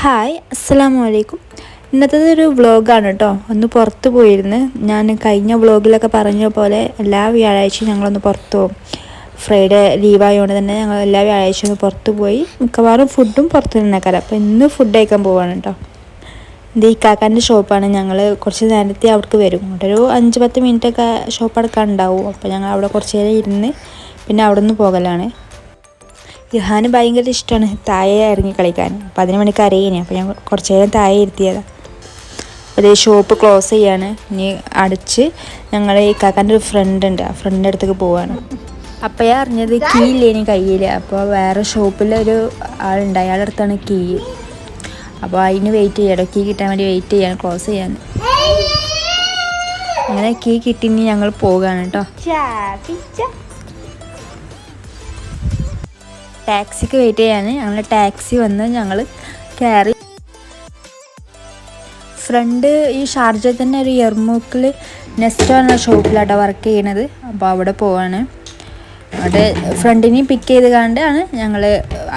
Hi അസ്സലാമു അലൈക്കും ഇന്നത്തെ ഒരു വ്ളോഗാണ് കേട്ടോ ഒന്ന് പുറത്ത് പോയിരുന്ന്. ഞാൻ കഴിഞ്ഞ വ്ളോഗിലൊക്കെ പറഞ്ഞ പോലെ എല്ലാ വ്യാഴാഴ്ചയും ഞങ്ങളൊന്ന് പുറത്ത് പോകും ഫ്രൈഡേ ലീവായതുകൊണ്ട് തന്നെ ഞങ്ങൾ എല്ലാ വ്യാഴാഴ്ചയും ഒന്ന് പുറത്ത് പോയി. മിക്കവാറും ഫുഡും പുറത്ത് നിന്നേക്കാരം അപ്പോൾ ഇന്ന് ഫുഡ് കഴിക്കാൻ പോവാണ് കേട്ടോ ഇത് ഈ കാക്കാന്റെ ഷോപ്പാണ് ഞങ്ങൾ കുറച്ച് നേരത്തെ അവർക്ക് വരും. ഒരു അഞ്ച് പത്ത് മിനിറ്റൊക്കെ ഷോപ്പ് അടക്കാൻ ഉണ്ടാവും. അപ്പോൾ ഞങ്ങൾ അവിടെ കുറച്ച് നേരം ഇരുന്ന് പിന്നെ അവിടെ നിന്ന് പോകലാണ്. ഇഹാന് ഭയങ്കര ഇഷ്ടമാണ് താഴെ ഇറങ്ങി കളിക്കാൻ. അപ്പോൾ അതിന് വേണ്ടി കരയിനെ. അപ്പോൾ ഞാൻ കുറച്ച് നേരം താഴെ ഇരുത്തിയതാണ് അതേ ഷോപ്പ് ക്ലോസ് ചെയ്യാണ്. ഇനി അടച്ച് ഞങ്ങൾ ഈ കാക്കാന്റെ ഒരു ഫ്രണ്ട് ഉണ്ട്. ആ ഫ്രണ്ടിന്റെ അടുത്തേക്ക് പോവാണ്. അപ്പോൾ ഞാൻ അറിഞ്ഞത് കീ ഇല്ലേ ഇനി കയ്യിൽ അപ്പോൾ വേറെ ഷോപ്പിലൊരു ആളുണ്ട്. അയാളുടെ അടുത്താണ് കീ അപ്പോൾ അതിന് വെയിറ്റ് ചെയ്യാം. കീ കിട്ടാൻ വേണ്ടി വെയിറ്റ് ചെയ്യാൻ ക്ലോസ് ചെയ്യാൻ അങ്ങനെ കീ കിട്ടി ഞങ്ങൾ പോവുകയാണ് കേട്ടോ ടാക്സിക്ക് വെയിറ്റ് ചെയ്യാണ് ഞങ്ങൾ ടാക്സി വന്ന് ഞങ്ങൾ കയറി. ഫ്രണ്ട് ഈ ഷാർജ തന്നെ ഒരു എർമൂക്കിൽ നെസ്റ്റ് എന്ന ഷോപ്പിലാട്ടോ വർക്ക് ചെയ്യണത്. അപ്പോൾ അവിടെ പോവാണ്. അവിടെ ഫ്രണ്ടിനെയും പിക്ക് ചെയ്ത് കണ്ടാണ് ഞങ്ങൾ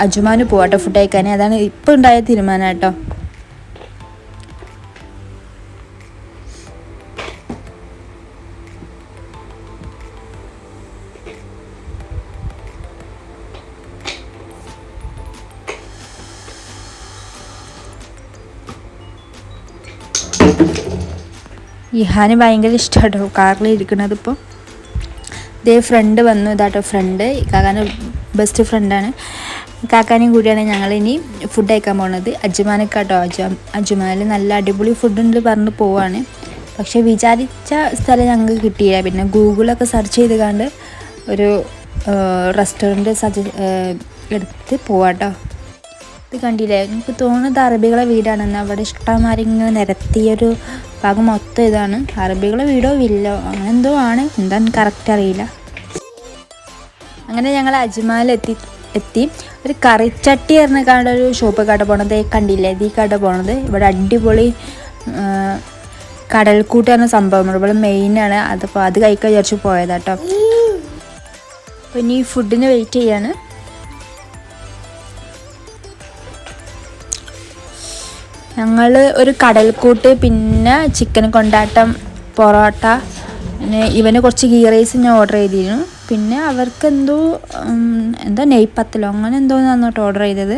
അജുമാന് പോവാട്ടോ ഫുഡ് കഴിക്കാൻ അതാണ് ഇപ്പം ഉണ്ടായ തീരുമാനം കേട്ടോ. ഇഹാന് ഭയങ്കര ഇഷ്ടമാട്ടോ കാറിൽ ഇരിക്കുന്നത് ഇപ്പോൾ ഇതേ ഫ്രണ്ട് വന്നു. ഇതാട്ടോ ഫ്രണ്ട് കാക്കാന്റെ ബെസ്റ്റ് ഫ്രണ്ടാണ് കാക്കാനെയും കൂടിയാണ് ഞങ്ങൾ ഇനി ഫുഡ് കഴിക്കാൻ പോകുന്നത് അജുമാനക്കാട്ടോ അജു അജുമാനിൽ നല്ല അടിപൊളി ഫുഡുണ്ട് പറഞ്ഞ് പോവാണ്. പക്ഷെ വിചാരിച്ച സ്ഥലം ഞങ്ങൾക്ക് കിട്ടിയില്ല. പിന്നെ ഗൂഗിളൊക്കെ സെർച്ച് ചെയ്ത് കണ്ട് ഒരു റെസ്റ്റോറന്റ് സജ എടുത്ത് പോവാട്ടോ. ഇത് കണ്ടില്ലേ? എനിക്ക് തോന്നുന്നത് അറബികളെ വീടാണെന്ന്. അവിടെ ഇഷ്ടമാരിങ്ങനെ നിരത്തിയൊരു ഭാഗം മൊത്തം ഇതാണ്. അറബികളെ വീടോ വില്ലോ അങ്ങനെ എന്തോ ആണ്. എന്താന്ന് കറക്റ്റ് അറിയില്ല. അങ്ങനെ ഞങ്ങൾ അജ്മാലെത്തി എത്തി. ഒരു കറിച്ചട്ടി എന്ന് കണ്ട ഒരു ഷോപ്പ് കട പോണത് കണ്ടില്ലേ? ഈ കട പോണത്. ഇവിടെ അടിപൊളി കടൽക്കൂട്ട് എന്ന സംഭവം. ഇവിടെ മെയിനാണ് അതിപ്പോൾ അത് കഴിക്കാൻ വിചാരിച്ച് പോയതാട്ടോ. അപ്പോൾ ഇനി ഫുഡിന് വെയിറ്റ് ചെയ്യാണ്. ഞങ്ങൾ ഒരു കടൽക്കൂട്ട് പിന്നെ ചിക്കൻ കൊണ്ടാട്ടം പൊറോട്ട പിന്നെ ഇവന് കുറച്ച് ഗീ റൈസ് ഞാൻ ഓർഡർ ചെയ്തിരുന്നു. പിന്നെ അവർക്ക് എന്തോ എന്തോ നെയ്പ്പത്തലോ അങ്ങനെ എന്തോ കേട്ടോ ഓർഡർ ചെയ്തത്.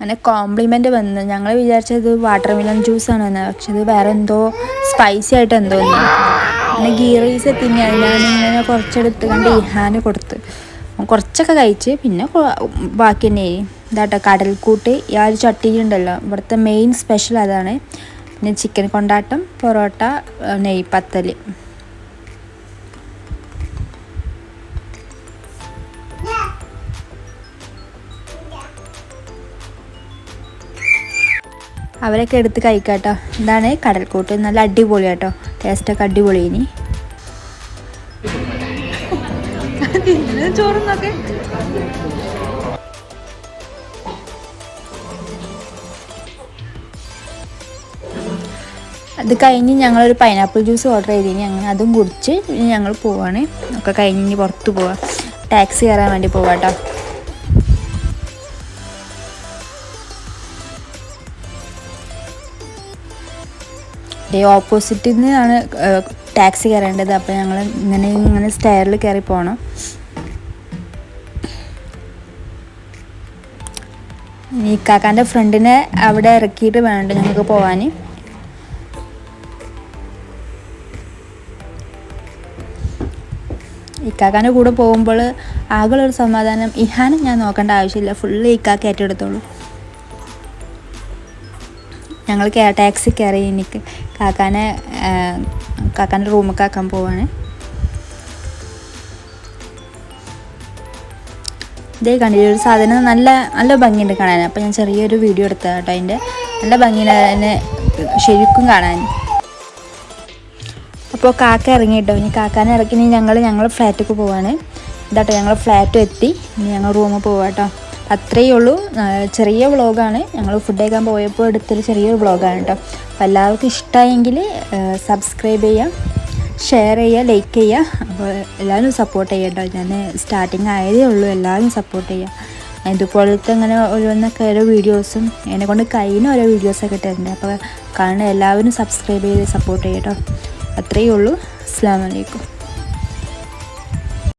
അങ്ങനെ കോംപ്ലിമെന്റ് വന്ന്. ഞങ്ങൾ വിചാരിച്ചത് വാട്ടർ മിലൺ ജ്യൂസാണ് പക്ഷെ ഇത് വേറെ എന്തോ സ്പൈസി ആയിട്ട് എന്തോ ഒന്ന്. അങ്ങനെ ഗീ റൈസ് എത്തിങ്ങി ഞാനിങ്ങനെ കുറച്ചെടുത്ത് കണ്ട് ഇഹാന് കൊടുത്ത്. കുറച്ചൊക്കെ കഴിച്ച് പിന്നെ ബാക്കി തന്നെ ഇതാട്ടോ കടൽക്കൂട്ട്. ഈ ആ ഒരു ചട്ടിയിലുണ്ടല്ലോ ഇവിടുത്തെ മെയിൻ സ്പെഷ്യൽ അതാണ്. പിന്നെ ചിക്കൻ കൊണ്ടാട്ടം പൊറോട്ട നെയ് പത്തൽ അവരൊക്കെ എടുത്ത് കഴിക്കാട്ടോ. ഇതാണ് കടൽക്കൂട്ട്. നല്ല അടിപൊളി കേട്ടോ ടേസ്റ്റൊക്കെ അടിപൊളി ഇനി ചോറുന്നൊക്കെ അത് കഴിഞ്ഞ് ഞങ്ങളൊരു പൈനാപ്പിൾ ജ്യൂസ് ഓർഡർ ചെയ്തിനി. അങ്ങനെ അതും കുടിച്ച് ഞങ്ങൾ പോവാണ്. ഒക്കെ കഴിഞ്ഞ് പുറത്ത് പോവാം. ടാക്സി കയറാൻ വേണ്ടി പോവാട്ടോ ഓപ്പോസിറ്റിൽ നിന്നാണ് ടാക്സി കയറേണ്ടത്. അപ്പോൾ ഞങ്ങൾ ഇങ്ങനെ ഇങ്ങനെ സ്റ്റെയറിൽ കയറി പോകണം ഈ കാക്കാന്റെ ഫ്രണ്ടിനെ അവിടെ ഇറക്കിയിട്ട് വേണ്ട ഞങ്ങൾക്ക് പോവാൻ ഇക്കാക്കാന്റെ കൂടെ പോകുമ്പോൾ ഒരു സമാധാനം ഇഹാനും ഞാൻ നോക്കേണ്ട ആവശ്യമില്ല. ഫുള്ള് ഇക്കാക്ക് ഏറ്റെടുത്തോളൂ. ഞങ്ങൾ ടാക്സി കയറി എനിക്ക് കാക്കാനെ കാക്കാന്റെ റൂമൊക്കെ ആക്കാൻ പോവാണ്. ഇതേ കണ്ടില്ല ഒരു സാധനം നല്ല നല്ല ഭംഗിയുണ്ട് കാണാൻ. അപ്പോൾ ഞാൻ ചെറിയൊരു വീഡിയോ എടുത്ത കേട്ടോ അതിന്റെ. നല്ല ഭംഗിയുണ്ട് അതിനെ ശരിക്കും കാണാൻ. അപ്പോൾ കാക്ക ഇറങ്ങി കേട്ടോ ഇനി കാക്കാനെ ഇറക്കി ഇനി ഞങ്ങൾ ഞങ്ങൾ ഫ്ലാറ്റിലേക്ക് പോവാണ്. ഇതാട്ടോ ഞങ്ങൾ ഫ്ലാറ്റ് എത്തി. ഇനി ഞങ്ങൾ റൂമിൽ പോവാട്ടോ. അത്രയേ ഉള്ളൂ ചെറിയ വ്ളോഗാണ്. ഞങ്ങൾ ഫുഡ് കഴിക്കാൻ പോയപ്പോൾ എടുത്തൊരു ചെറിയൊരു വ്ളോഗാണ് കേട്ടോ. അപ്പോൾ എല്ലാവർക്കും ഇഷ്ടമായെങ്കിൽ സബ്സ്ക്രൈബ് ചെയ്യുക ഷെയർ ചെയ്യുക ലൈക്ക് ചെയ്യുക അപ്പോൾ എല്ലാവരും സപ്പോർട്ട് ചെയ്യുക കേട്ടോ. ഞാൻ സ്റ്റാർട്ടിങ് ആയതേ ഉള്ളൂ. എല്ലാവരും സപ്പോർട്ട് ചെയ്യുക ഇതുപോലത്തെ അങ്ങനെ ഓരോന്നൊക്കെ ഓരോ വീഡിയോസും എന്നെ കൊണ്ട് കഴിയുന്ന ഓരോ വീഡിയോസൊക്കെ ഇട്ടിട്ടുണ്ട്. അപ്പോൾ കാണുന്ന എല്ലാവരും സബ്സ്ക്രൈബ് ചെയ്ത് സപ്പോർട്ട് ചെയ്യട്ടോ അത്രയേ ഉള്ളൂ അസ്സാം വലൈക്കും